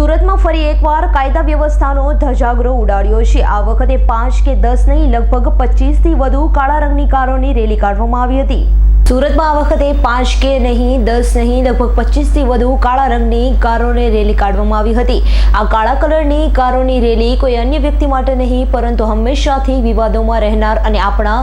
સુરતમાં ફરી એકવાર કાયદા વ્યવસ્થાનો ધજાગરો ઉડાડ્યો છે. આ વખતે પાંચ કે દસ નહીં, લગભગ પચીસથી વધુ કાળા રંગની કારોની રેલી કાઢવામાં આવી હતી. સુરતમાં આ વખતે પાંચ કે નહીં, દસ નહીં, લગભગ પચીસથી વધુ કાળા રંગની કારોને રેલી કાઢવામાં આવી હતી. આ કાળા કલરની કારોની રેલી કોઈ અન્ય વ્યક્તિ માટે નહીં, પરંતુ હંમેશાથી વિવાદોમાં રહેનાર અને આપણા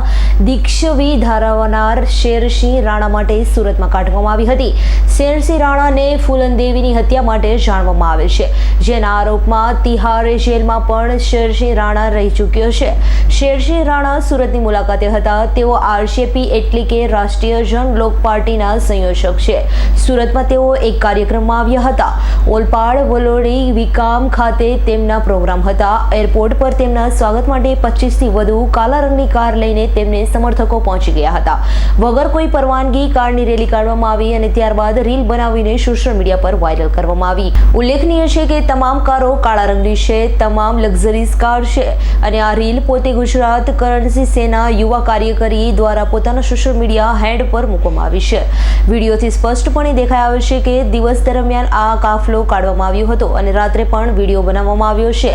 દીક્ષવી ધારાવનાર શેરસિંહ રાણા માટે સુરતમાં કાઢવામાં આવી હતી. શેરસિંહ રાણાને ફૂલનદેવીની હત્યા માટે જાણવામાં આવે છે. જેના આરોપમાં તિહાર જેલમાં પણ શેરસિંહ રાણા રહી ચૂક્યો છે. શેરસિંહ રાણા સુરતની મુલાકાતે હતા. તેઓ આરજેપી એટલે કે રાષ્ટ્રીય જન લોક પાર્ટીના સંયોજક છે. સુરતમાં તેઓ એક કાર્યક્રમમાં આવ્યા હતા. ઓલપાડ વલોડી વિકામ ખાતે તેમના પ્રોગ્રામ હતા. એરપોર્ટ પર તેમના સ્વાગત માટે પચીસથી વધુ કાલા રંગની કાર લઈને તેમને સમર્થકો પહોંચી ગયા હતા. વગર કોઈ પરવાનગી કારની રેલી કાઢવામાં આવી અને ત્યારબાદ રીલ બનાવીને સોશિયલ મીડિયા પર વાયરલ કરવામાં આવી. ઉલ્લેખનીય છે કે તમામ કારો કાળા રંગની છે, તમામ લક્ઝરીઝ કાર છે અને આ રીલ પોતે ગુજરાત કરન્સી સેના યુવા કાર્યકરી દ્વારા પોતાના સોશિયલ મીડિયા હેન્ડ પર મૂકવામાં આવી છે. વિડીયોથી સ્પષ્ટપણે દેખાઈ આવે છે કે દિવસ દરમિયાન આ કાફલો કાઢવામાં આવ્યો હતો અને રાત્રે પણ વીડિયો બનાવવામાં આવ્યો છે,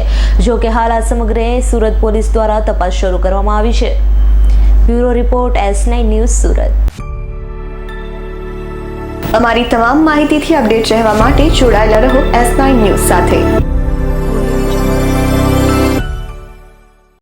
જો કે હાલ આ સમગ્ર સુરત પોલીસ દ્વારા તપાસ શરૂ કરવામાં આવી છે. Bureau report S nine news Surat. અમારી તમામ માહિતીથી અપડેટ રહેવા માટે જોડાયેલા રહો એસ નાઇન ન્યૂઝ સાથે.